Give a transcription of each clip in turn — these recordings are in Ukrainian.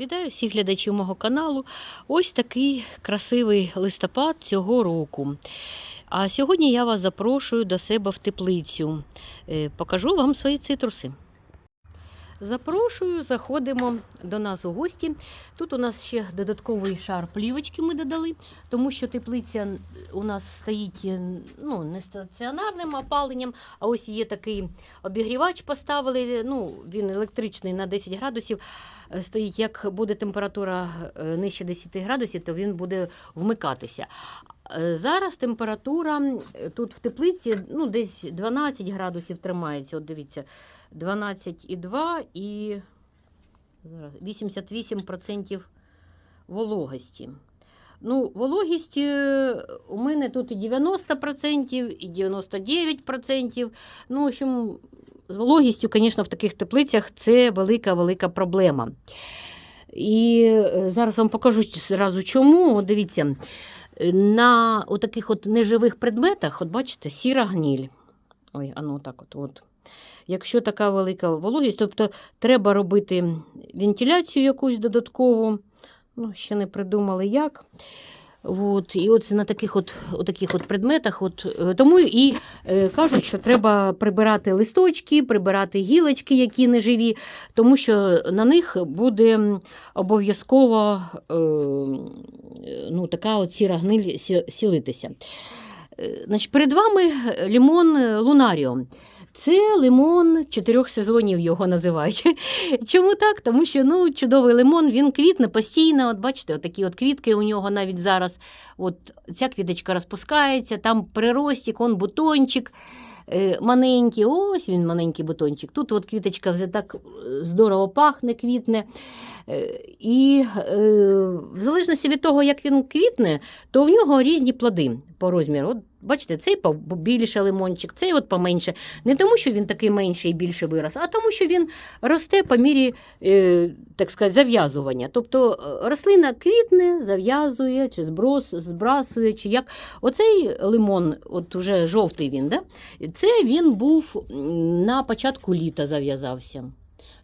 Вітаю всіх глядачів мого каналу. Ось такий красивий листопад цього року. А сьогодні я вас запрошую до себе в теплицю. Е, Покажу вам свої цитруси. Запрошую, заходимо до нас у гості. Тут у нас ще додатковий шар плівочки ми додали, тому що теплиця у нас стоїть е, ну, не стаціонарним опаленням, а ось є такий обігрівач поставили. Ну, він електричний на 10 градусів. Е, Стоїть, як буде температура е, нижче 10 градусів, то він буде вмикатися. Е, Зараз температура тут в теплиці ну, десь 12 градусів тримається. От дивіться, 12,2 і зараз 88% вологості. Ну, вологість е, у мене тут і 90%, і 99%. Ну, в общем, з вологістю, звісно, в таких теплицях це велика-велика проблема. І е, зараз вам покажу зразу чому. От дивіться, на таких от неживих предметах, от бачите, сіра гніль. Ой, а ну так от. от. Якщо така велика вологість, тобто треба робити вентиляцію якусь додаткову. Ну, ще не придумали як. От, і от на таких от, от таких от предметах. От, е, тому і е, кажуть, що треба прибирати листочки, прибирати гілочки, які не живі, тому що на них буде обов'язково е, ну, така от сіра гниль сілитися. Е, Значить, перед вами лимон Лунаріо. Це лимон чотирьох сезонів його називають. Чому так? Тому що ну, чудовий лимон, він квітне постійно. От бачите, от такі от квітки у нього навіть зараз. От ця квіточка розпускається, там приростик, он бутончик е, маленький. Ось він маленький бутончик. Тут от квіточка вже так е, здорово пахне, квітне. Е, І в залежності від того, як він квітне, то в нього різні плоди по розміру. От, бачите, цей побільше лимончик, цей от поменше. Не тому, що він такий менший і більше вирос, а тому, що він росте по мірі е, так сказати, зав'язування. Тобто е, рослина квітне, зав'язує, чи зброс, збрасує, чи як. Оцей лимон, от уже жовтий він, да? це він був на початку літа зав'язався.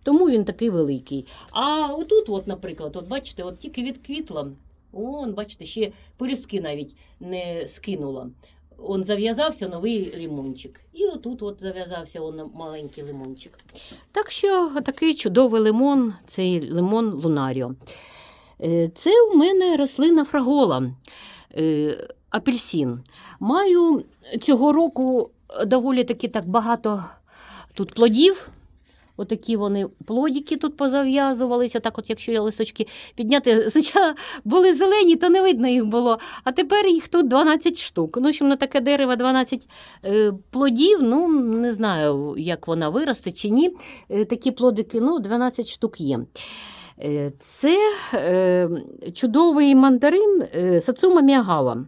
Тому він такий великий. А отут, от, наприклад, от бачите, от тільки відквітла, он, бачите, ще пелюстки навіть не скинула. Он зав'язався новий лимончик. І отут от зав'язався он маленький лимончик. Так що такий чудовий лимон, цей лимон Лунаріо. Е, Це в мене рослина фрагола, е, апельсин. Маю цього року доволі таки так багато тут плодів. Отакі вони плодики тут позав'язувалися. Так, от якщо я лисочки підняти, спочатку були зелені, то не видно їх було. А тепер їх тут 12 штук. Ну, в на таке дерево 12 е, плодів. Ну, не знаю, як вона виросте чи ні. Е, такі плодики, ну, 12 штук є. Е, Це чудовий мандарин Сацума Міагава.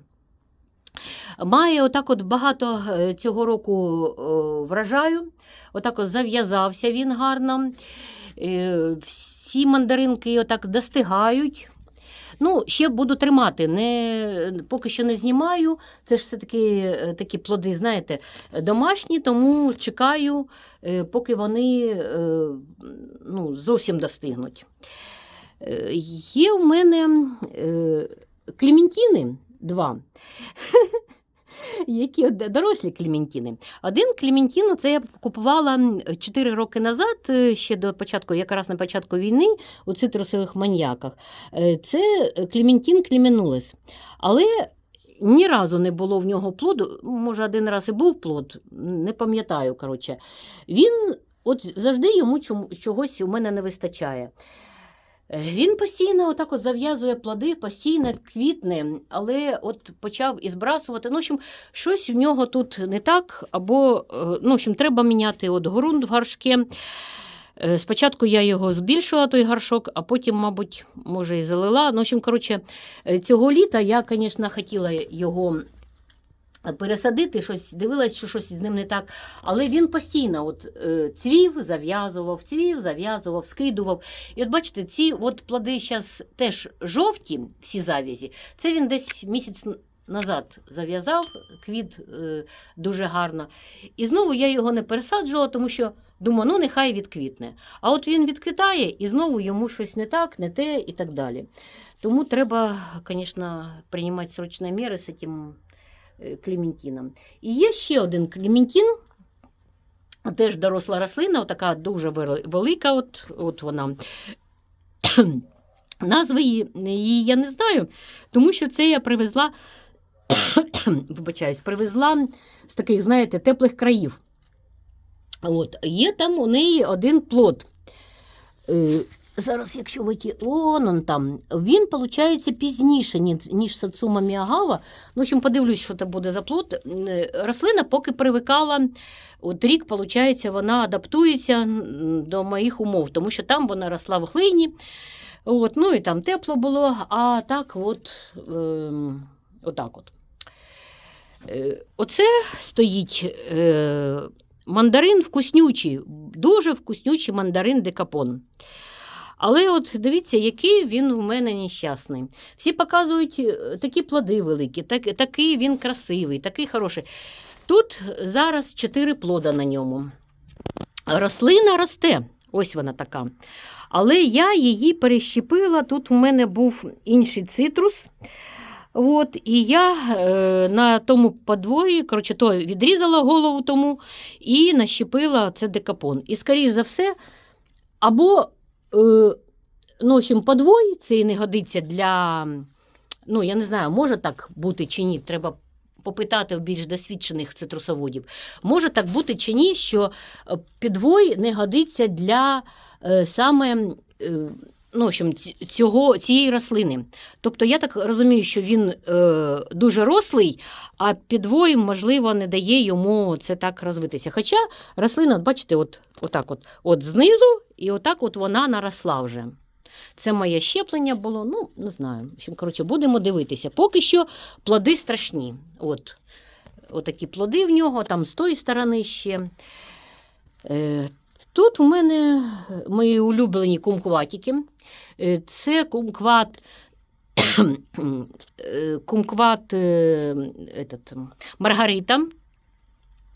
Має отак от багато е, цього року е, врожаю. Отак от зав'язався він гарно. Е, Всі мандаринки отак достигають. Ну, ще буду тримати. Не, поки що не знімаю. Це ж все-таки такі плоди, знаєте, домашні, тому чекаю, поки вони ну, зовсім достигнуть. Є в мене клементіни два. Які дорослі клементіни. Один клементін це я купувала 4 роки назад, е, ще до початку, якраз на початку війни у цитрусових маньяках. Е, Це клементін клеменулес. Але ні разу не було в нього плоду. Може, один раз і був плод, не пам'ятаю. коротше. Він от завжди йому чогось у мене не вистачає. Він постійно отак от зав'язує плоди, постійно квітне, але от почав і збрасувати. Ну, в общем, щось у нього тут не так, або е, ну, в общем, треба міняти от ґрунт в горшки. Е, Спочатку я його збільшила, той горшок, а потім, мабуть, може, і залила. Ну, в общем, коротше, е, цього літа я, звісно, хотіла його пересадити, щось дивилась, що щось з ним не так. Але він постійно от, е, цвів, зав'язував, цвів, зав'язував, скидував. І от бачите, ці от плоди зараз теж жовті, всі завязі. Це він десь місяць назад зав'язав, квіт е, дуже гарно. І знову я його не пересаджувала, тому що Думаю, ну нехай відквітне. А от він відквітає і знову йому щось не так, не те і так далі. Тому треба, звісно, приймати срочні міри з цим е, клементином. І є ще один клементин, теж доросла рослина, така дуже велика, от, от вона. Назви її, я не знаю, тому що це я привезла, вибачаюсь, привезла з таких, знаєте, теплих країв. От, є там у неї один плод. Е, зараз, якщо вийти, он он там, він, виходить, пізніше, ніж, Сацума Міагава. Ну, в подивлюсь, що це буде за плод. Е, Рослина поки привикала, от рік, виходить, вона адаптується до моїх умов, тому що там вона росла в глині, от, ну і там тепло було, а так от, ем, отак от. Е, Оце стоїть е, мандарин вкуснючий, дуже вкуснючий мандарин декапон. Але от дивіться, який він у мене нещасний. Всі показують е, такі плоди великі, так, такий він красивий, такий хороший. Тут зараз чотири плода на ньому. Рослина росте, ось вона така. Але я її перещепила. Тут у мене був інший цитрус. От, і я е, на тому подвої, коротше, то відрізала голову тому і нащепила це декапон. І, скоріш за все, або ну, в общем, подвой цей не годиться для. Ну, я не знаю, може так бути чи ні. Треба попитати в більш досвідчених цитрусоводів. Може так бути чи ні, що е, підвой не годиться для е, саме. Е, Ну, в общем, цього, цієї рослини. Тобто я так розумію, що він е, дуже рослий, а підвой, можливо, не дає йому це так розвитися. Хоча рослина, бачите, от, отак от, от знизу, і отак от вона наросла вже. Це моє щеплення було, ну, не знаю. Коротше, будемо дивитися. Поки що плоди страшні. От, отакі плоди в нього, там з тої сторони ще. Тут у мене мої улюблені кумкватики. Е, Це кумкват, е, кумкват е, этот, Маргарита.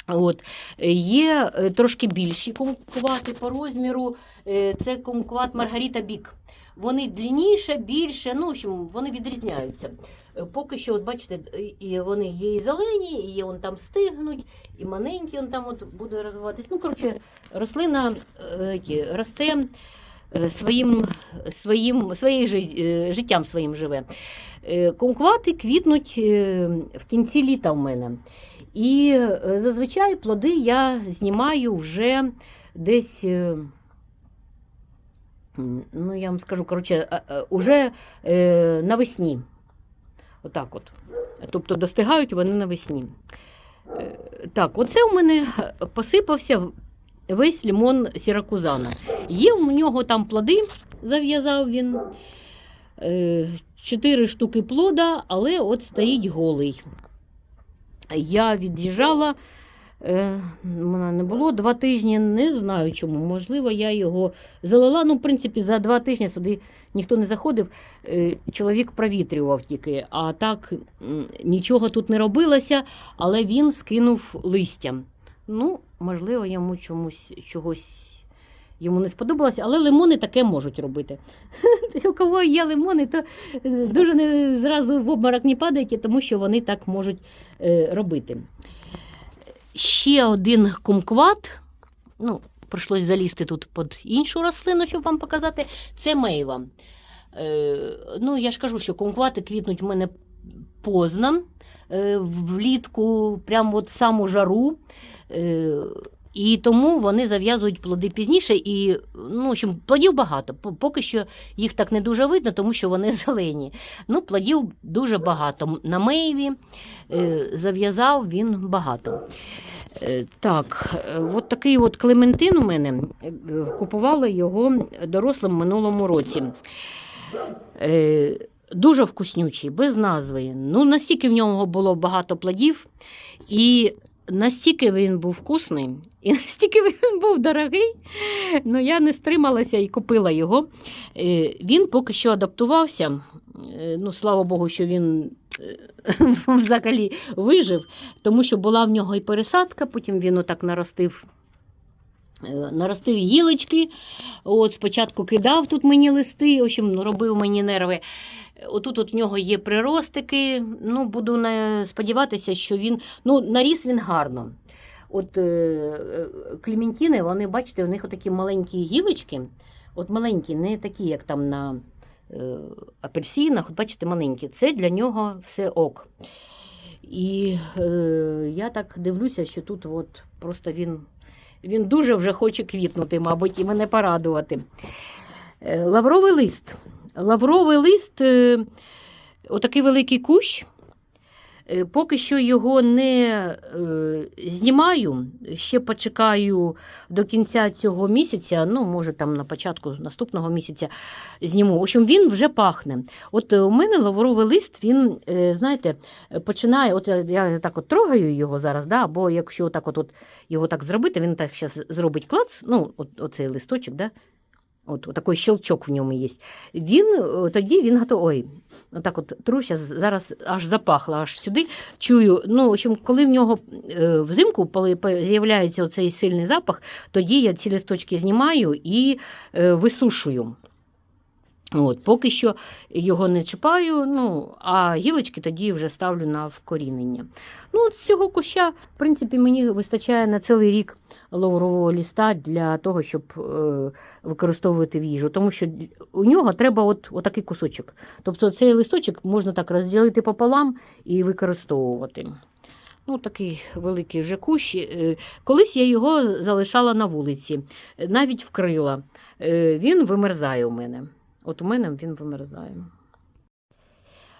От. Є е, трошки більші кумквати по розміру. Е, Це кумкват Маргарита Бік. Вони длинніше, більше, ну, в вони відрізняються. Е, Поки що, от бачите, і вони є і зелені, і є, там стигнуть, і маленькі он там от буде розвиватись. Ну, коротше, рослина росте е, своїм, своїм, жи- е, життям своїм живе. Е, Кумквати квітнуть в кінці літа в мене. І зазвичай плоди я знімаю вже десь. Ну, я вам скажу, коротше, уже е, навесні. Отак от. Тобто достигають вони навесні. Е, Так, оце у мене посипався весь лимон сіракузана. Є у нього там плоди, зав'язав він. Е, Чотири штуки плода, але от стоїть голий. Я від'їжджала, е, мене не було два тижні, не знаю чому. Можливо, я його залила. Ну, в принципі, за два тижні сюди ніхто не заходив. Е, Чоловік провітрював тільки, а так нічого тут не робилося, але він скинув листя. Ну, можливо, йому чомусь чогось. Йому не сподобалося, але лимони таке можуть робити. У кого є лимони, то е, дуже не зразу в обморок не падаєте, тому що вони так можуть е, робити. Ще один кумкват. Ну, прийшлось залізти тут під іншу рослину, щоб вам показати. Це мейва. Е, ну, я ж кажу, що кумквати квітнуть в мене поздно, влітку, прямо от саму жару. Е, і тому вони зав'язують плоди пізніше, і ну, в общем, плодів багато. Поки що їх так не дуже видно, тому що вони зелені. Ну, плодів дуже багато. На мейві е, зав'язав він багато. Е, Так, е, от такий от Клементин у мене е, купувала його дорослим минулому році. Е, Дуже вкуснючий, без назви. Ну, настільки в нього було багато плодів, і настільки він був вкусний, і настільки він був дорогий, ну я не стрималася і купила його. Е, Він поки що адаптувався. Е, Ну, слава Богу, що він е, взагалі вижив, тому що була в нього і пересадка, потім він отак наростив Наростив гілочки, от спочатку кидав тут мені листи, в общем, робив мені нерви. Отут от в нього є приростики. Ну, буду сподіватися, що він ну, наріс він гарно. От е, е, клементіни, вони, бачите, у них такі маленькі гілочки, от маленькі, не такі, як там на е, апельсинах, от бачите, маленькі. Це для нього все ок. І е, я так дивлюся, що тут от просто він, він дуже вже хоче квітнути, мабуть, і мене порадувати. Лавровий лист. Лавровий лист, е, отакий великий кущ. Е, Поки що його не е, знімаю, ще почекаю до кінця цього місяця, ну, може, там на початку наступного місяця зніму. В общем, він вже пахне. От у мене лавровий лист, він, знаєте, починає, от я- я так от трогаю його зараз, да, або якщо так от, от його так зробити, він так зараз зробить клац, ну, от, оцей листочок, да, От, от такий щелчок в ньому є. Він тоді він готовий. Ой, отак от труся зараз аж запахла, аж сюди чую. Ну, в общем, коли в нього е, взимку коли з'являється оцей сильний запах, тоді я ці листочки знімаю і е, висушую. От, поки що його не чіпаю, ну, а гілочки тоді вже ставлю на вкорінення. Ну, цього куща, в принципі, мені вистачає на цілий рік лаврового ліста для того, щоб е, використовувати в їжу. Тому що у нього треба от, отакий кусочок. Тобто цей листочок можна так розділити пополам і використовувати. Ну, такий великий вже кущ. Е, Колись я його залишала на вулиці, навіть вкрила. Е, Він вимерзає у мене. От у мене він вимерзає.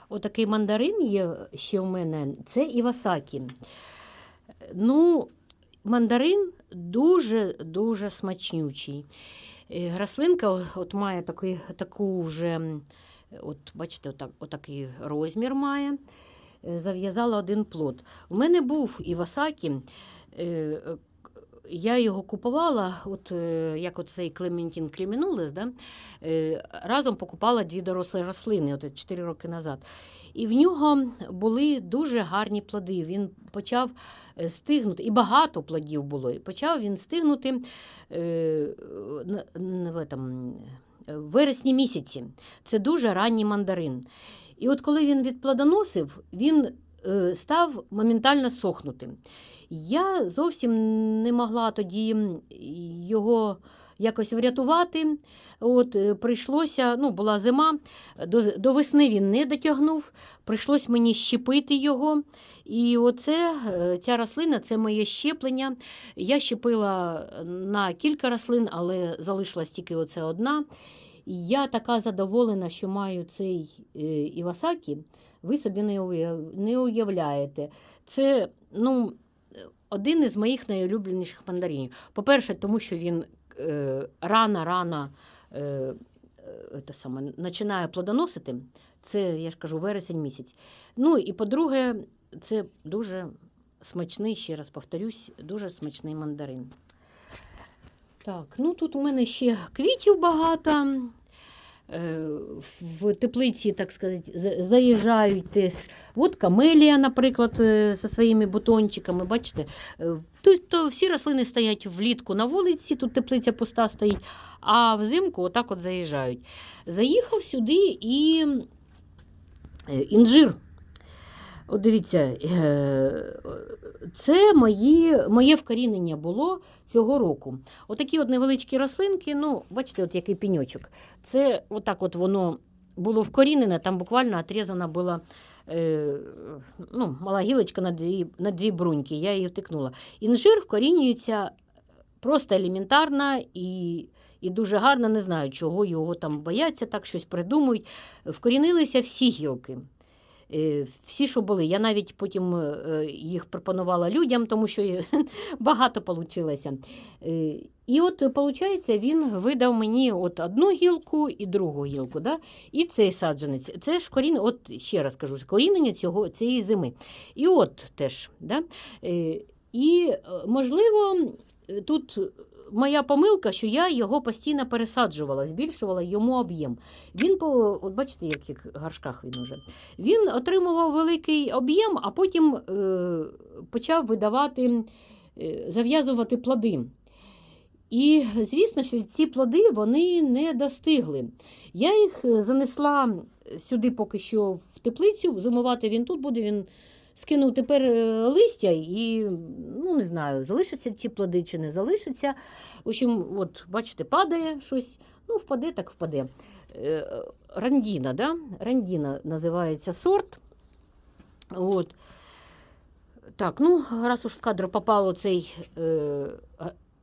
Отакий мандарин є ще у мене. Це Івасакі. Ну, мандарин дуже-дуже смачнючий. Е, Рослинка от має такий, таку вже, от бачите, отак, отакий розмір має. Е, Зав'язала один плод. У мене був Івасакі. Я його купувала, от е, як от цей Клементін Клімінулес, да? е, разом покупала дві дорослі рослини от 4 роки назад. І в нього були дуже гарні плоди. Він почав е, стигнути, і багато плодів було. І почав він стигнути е, в, в вересні місяці. Це дуже ранній мандарин. І от коли він відплодоносив, він став моментально сохнути. Я зовсім не могла тоді його якось врятувати. От, е, прийшлося, ну, була зима, до, до весни він не дотягнув, прийшлось мені щепити його. І оце, е, ця рослина це моє щеплення. Я щепила на кілька рослин, але залишилась тільки оце одна. Я така задоволена, що маю цей е, Івасакі, ви собі не уяв- не уявляєте. Це ну, один із моїх найулюбленіших мандаринів. По-перше, тому що він е, рано-рано е, е, саме, починає плодоносити. Це, я ж кажу, вересень місяць. Ну і по-друге, це дуже смачний, ще раз повторюсь, дуже смачний мандарин. Так, ну тут у мене ще квітів багато. Е, В теплиці, так сказати, заїжджають десь. От камелія, наприклад, е, зі своїми бутончиками. Бачите, Е, тут то всі рослини стоять влітку на вулиці, тут теплиця пуста стоїть, а взимку отак от заїжджають. Заїхав сюди і інжир. Дивіться, е, це мої, моє вкорінення було цього року. Отакі от невеличкі рослинки, ну, бачите, от який пеньочок. Це отак от воно було вкорінене, там буквально отрізана була е, ну, мала гілочка на дві, на дві бруньки, я її втикнула. Інжир вкорінюється просто елементарно і, і дуже гарно, не знаю, чого його там бояться, так щось придумують. Вкорінилися всі гілки. Е, Всі, що були. Я навіть потім е, їх пропонувала людям, тому що багато вийшло. І от, виходить, він видав мені от одну гілку і другу гілку. Да? І цей саджанець. Це ж коріння, от ще раз кажу, корінення цього, цієї зими. І от теж. Да? Е, І, е, можливо, е, тут моя помилка, що я його постійно пересаджувала, збільшувала йому об'єм. Він по, от бачите, в яких гаршках він уже. Він отримував великий об'єм, а потім е, почав видавати, е, зав'язувати плоди. І звісно, що ці плоди вони не достигли. Я їх е, занесла сюди поки що в теплицю, зимувати він тут буде. Він скинув тепер е, листя і ну не знаю, залишаться ці плоди чи не залишаться. В общем, от бачите, падає щось. Ну, впаде, так впаде. Е, Рандіна, да? Рандіна називається сорт. От. Так, ну, раз уж в кадр попало цей е,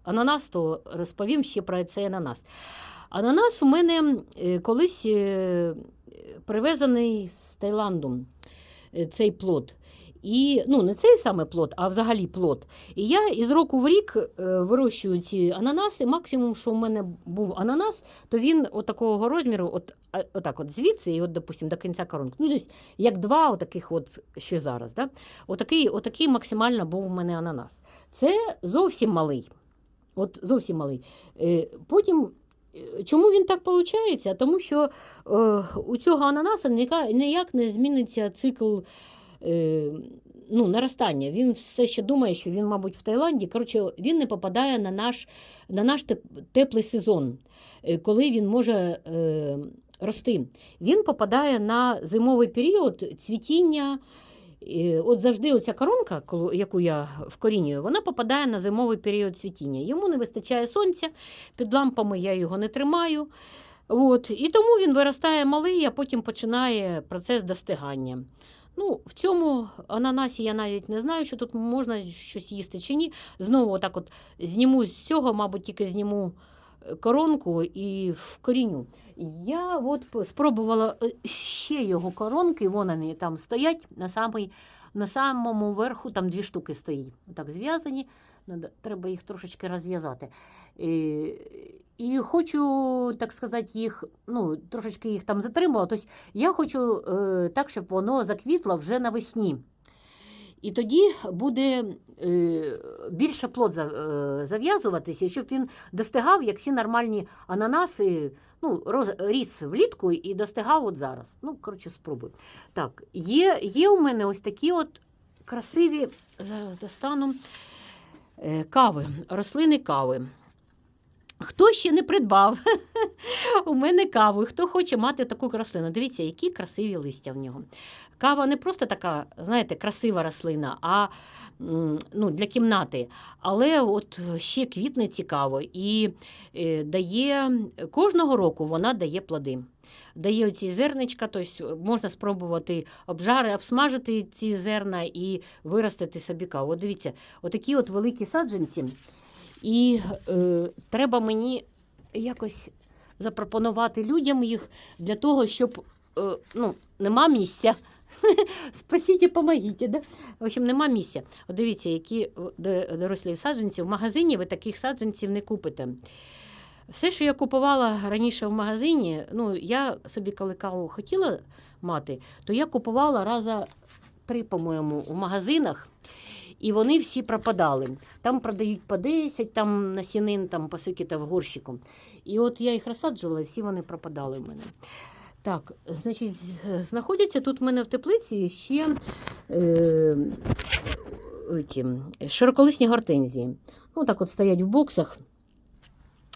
ананас, то розповім ще про цей ананас. Ананас у мене е, колись привезений з Таїланду, цей плод. І, ну, не цей саме плод, а взагалі плод. І я із року в рік е, вирощую ці ананаси. Максимум, що у мене був ананас, то він от такого розміру, от, отак от звідси, і от, допустим, до кінця коронки. Ну, десь як два отаких, от, що зараз. Да? Отакий, отакий максимально був у мене ананас. Це зовсім малий. От зовсім малий. Е, Потім, е, чому він так виходить? Тому що е, у цього ананаса ніяк не зміниться цикл ну, наростання. Він все ще думає, що він, мабуть, в Таїланді. Коротше, він не попадає на наш, на наш теплий сезон, е, коли він може е, рости. Він попадає на зимовий період цвітіння. Е, От завжди оця коронка, яку я вкорінюю, вона попадає на зимовий період цвітіння. Йому не вистачає сонця, під лампами я його не тримаю. От. І тому він виростає малий, а потім починає процес достигання. Ну, в цьому ананасі я навіть не знаю, що тут можна щось їсти чи ні. Знову отак от зніму з цього, мабуть, тільки зніму е, коронку і вкоріню. Я от спробувала е, ще його коронки, вон вони там стоять на, самий, на самому верху, там дві штуки стоїть. Так зв'язані. Треба їх трошечки розв'язати. І, хочу, так сказати, їх, ну, трошечки їх там затримала. Тобто я хочу е, так, щоб воно заквітло вже навесні. І тоді буде е, більше плод е, зав'язуватися, щоб він достигав, як всі нормальні ананаси, ну, роз, ріс влітку і достигав от зараз. Ну, коротше, спробую. Так, є, є у мене ось такі от красиві, зараз достану, е, кави, рослини кави. Хто ще не придбав у мене каву, хто хоче мати таку рослину, дивіться, які красиві листя в нього. Кава не просто така, знаєте, красива рослина, а ну, для кімнати. Але от ще квітне цікаво і е, дає кожного року вона дає плоди. Дає оці зерничка, тобто можна спробувати обжари, обсмажити ці зерна і виростити собі каву. От дивіться, отакі от великі саджанці. І е, треба мені якось запропонувати людям їх для того, щоб е, ну, нема місця. Спасіть, помогіть. Да? В общем, нема місця. От дивіться, які е, дорослі саджанці. В магазині ви таких саджанців не купите. Все, що я купувала раніше в магазині, ну, я собі коли каву хотіла мати, то я купувала раза три, по-моєму, у магазинах. І вони всі пропадали. Там продають по 10, там насінин, там по скільки в горщику. І от я їх розсаджувала, і всі вони пропадали в мене. Так, значить, знаходяться тут в мене в теплиці ще е, широколисні гортензії. Ну, так от стоять в боксах.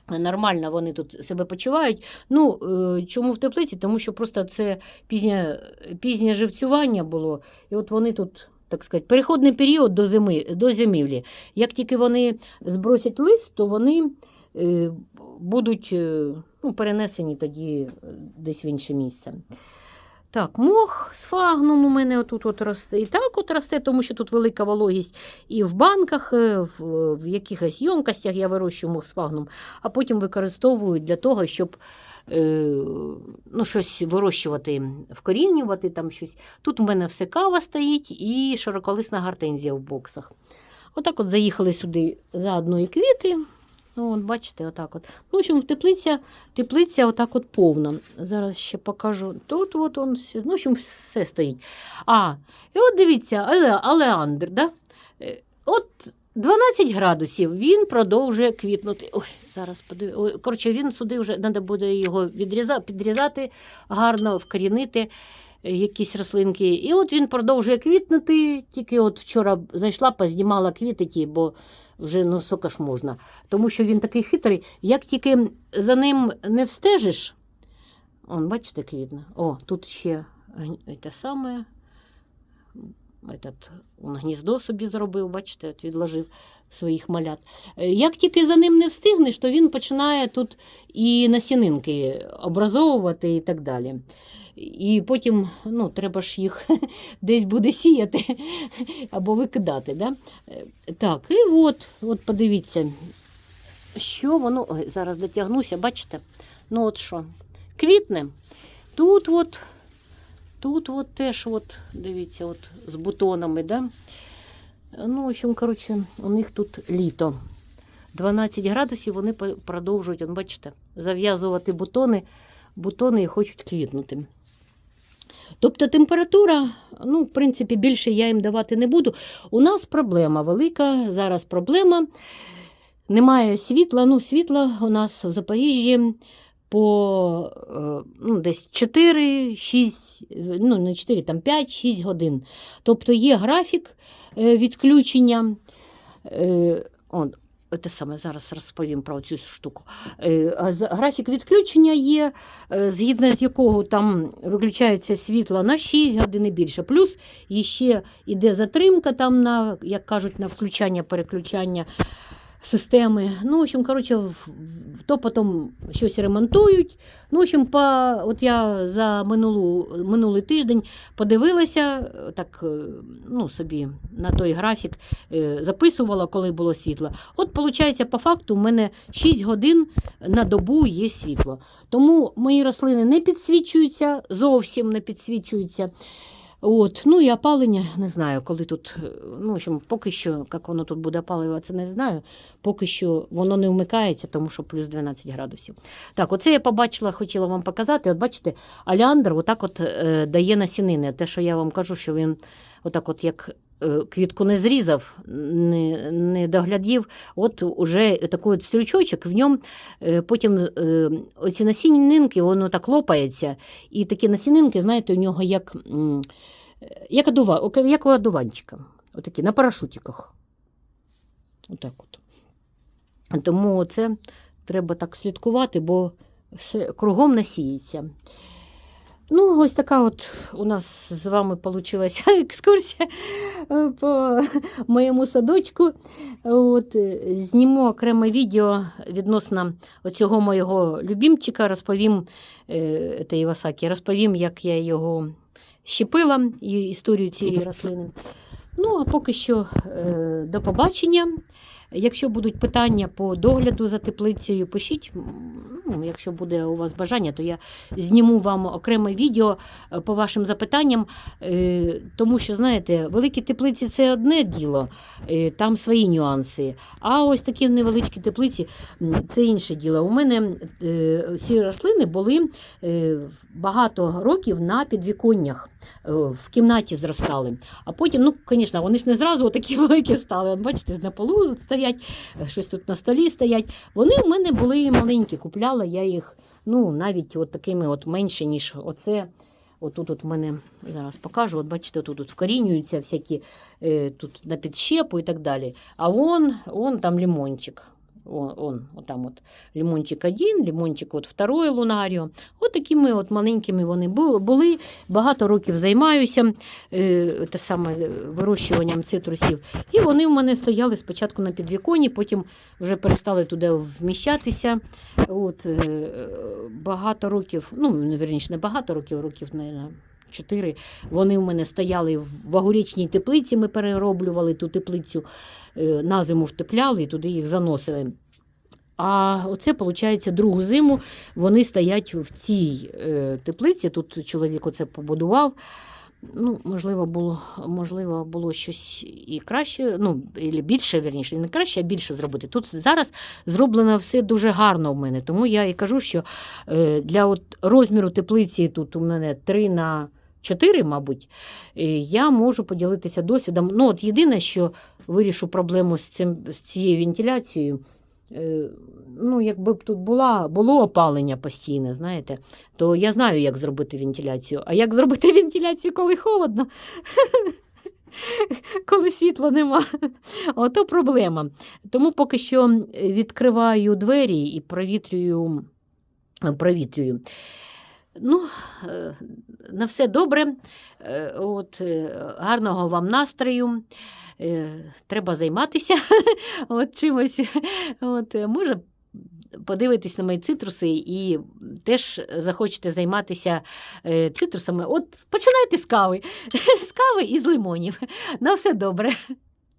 Нормально вони тут себе почувають. Ну, е, чому в теплиці? Тому що просто це пізнє, пізнє живцювання було. І от вони тут, так сказати, переходний період до зими, до зимівлі. Як тільки вони збросять лист, то вони е, будуть е, ну, перенесені тоді е, десь в інше місце. Так, мох з фагном у мене отут от росте. І так от росте, тому що тут велика вологість. І в банках, е, в, в якихось ємкостях я вирощую мох з фагном, а потім використовую для того, щоб е, ну, щось вирощувати, вкорінювати там щось. Тут у мене все кава стоїть і широколисна гортензія в боксах. Отак от заїхали сюди заодно і квіти. Ну, от, бачите, отак от. Ну, в общем, в теплиця, теплиця отак от повна. Зараз ще покажу. Тут от он, ну, в общем, все стоїть. А, і от дивіться, але, алеандр, да? Е, От 12 градусів він продовжує квітнути. Ой, зараз подивлю. Коротше, він сюди вже треба буде його відрізати, підрізати, гарно вкорінити е, якісь рослинки. І от він продовжує квітнути. Тільки от вчора зайшла, познімала квіти бо вже ну сока ж можна. Тому що він такий хитрий, як тільки за ним не встежиш. Он, бачите, квітне. О, тут ще те саме. Этот, он гніздо собі зробив, бачите, відложив своїх малят. Е, Як тільки за ним не встигнеш, то він починає тут і насінинки образовувати і так далі. І потім ну, треба ж їх десь буде сіяти або викидати. Да? Е, Так, і от, от подивіться, що воно. Ой, зараз дотягнуся, бачите? Ну от що, квітне. Тут от, тут от теж, от, дивіться, от з бутонами, да? Ну, в общем, коротше, у них тут літо. 12 градусів вони продовжують, бачите, зав'язувати бутони, бутони і хочуть квітнути. Тобто температура, ну, в принципі, більше я їм давати не буду. У нас проблема велика, зараз проблема. Немає світла. Ну, світла у нас в Запоріжжі по е, ну, десь 4, 6, ну не 4, там 5-6 годин. Тобто є графік е, відключення. Е, он, те саме зараз розповім про цю штуку. Графік відключення є, згідно з якого там виключається світло на 6 годин і більше. Плюс ще йде затримка там на, як кажуть, на включання-переключання системи. Ну, в общем, коротше, то потім щось ремонтують. Ну, в общем, по, от я за минулу, минулий тиждень подивилася, так, е, ну, собі на той графік е, записувала, коли було світло. От, виходить, по факту, в мене 6 годин на добу є світло. Тому мої рослини не підсвічуються, зовсім не підсвічуються. От, ну і опалення, не знаю, коли тут, е, ну, в общем, поки що, як воно тут буде опалюватися, не знаю. Поки що воно не вмикається, тому що плюс 12 градусів. Так, оце я побачила, хотіла вам показати. От бачите, аліандр отак от е, дає насінини. Те, що я вам кажу, що він отак, от як квітку не зрізав, не, не доглядів, от уже такий от стрючочок, в ньому е, потім е, оці насінинки, воно так лопається. І такі насінинки, знаєте, у нього як, е, як, одува, як у одуванчика. Отакі, на парашутиках. Отак от. Тому це треба так слідкувати, бо все кругом насіється. Ну, ось така от у нас з вами вийшла екскурсія е, по моєму садочку. От, е, зніму окреме відео відносно оцього моєго любімчика, розповім е, та Івасакі, розповім, як я його щепила, і історію цієї рослини. Ну, а поки що до побачення. Якщо будуть питання по догляду за теплицею, пишіть. Ну, якщо буде у вас бажання, то я зніму вам окреме відео е, по вашим запитанням. Е, Тому що, знаєте, великі теплиці це одне діло, е, там свої нюанси. А ось такі невеличкі теплиці це інше діло. У мене ці рослини були багато років на підвіконнях. В кімнаті зростали. А потім, ну, звісно, вони ж не зразу такі великі стали. Бачите, на полу стоять, е, щось тут на столі стоять. Вони в мене були маленькі. Купляла я їх ну, навіть от такими от менше, ніж оце. Отут от в мене зараз покажу. От бачите, тут от вкорінюються всякі е, тут на підщепу і так далі. А вон, вон там лимончик. Он, он, отам от лимончик один, лимончик от второй лунаріо. От такими от маленькими вони були. Багато років займаюся е, те саме е, вирощуванням цитрусів. І вони в мене стояли спочатку на підвіконі, потім вже перестали туди вміщатися. От, е, багато років, ну, не, вірніше, не багато років, років, мабуть, чотири. Вони в мене стояли в огуречній теплиці, ми перероблювали ту теплицю, на зиму втепляли і туди їх заносили. А оце, виходить, другу зиму вони стоять в цій е, теплиці. Тут чоловік оце побудував. Ну, можливо, було, можливо, було щось і краще, ну, і більше, вірніше, не краще, а більше зробити. Тут зараз зроблено все дуже гарно в мене. Тому я і кажу, що е, для от розміру теплиці тут у мене 3 на 4, мабуть, я можу поділитися досвідом. Ну, от єдине, що вирішу проблему з, цим, з цією вентиляцією. е, Ну, якби б тут була, було опалення постійне, знаєте, то я знаю, як зробити вентиляцію. А як зробити вентиляцію, коли холодно? коли світла нема. Ото проблема. Тому поки що відкриваю двері і провітрюю. провітрюю. Ну, е, на все добре. Е, От, е, гарного вам настрою. Е, Треба займатися от, чимось. От, може, подивитись на мої цитруси і теж захочете займатися цитрусами. От починайте з кави. З кави і з лимонів. На все добре.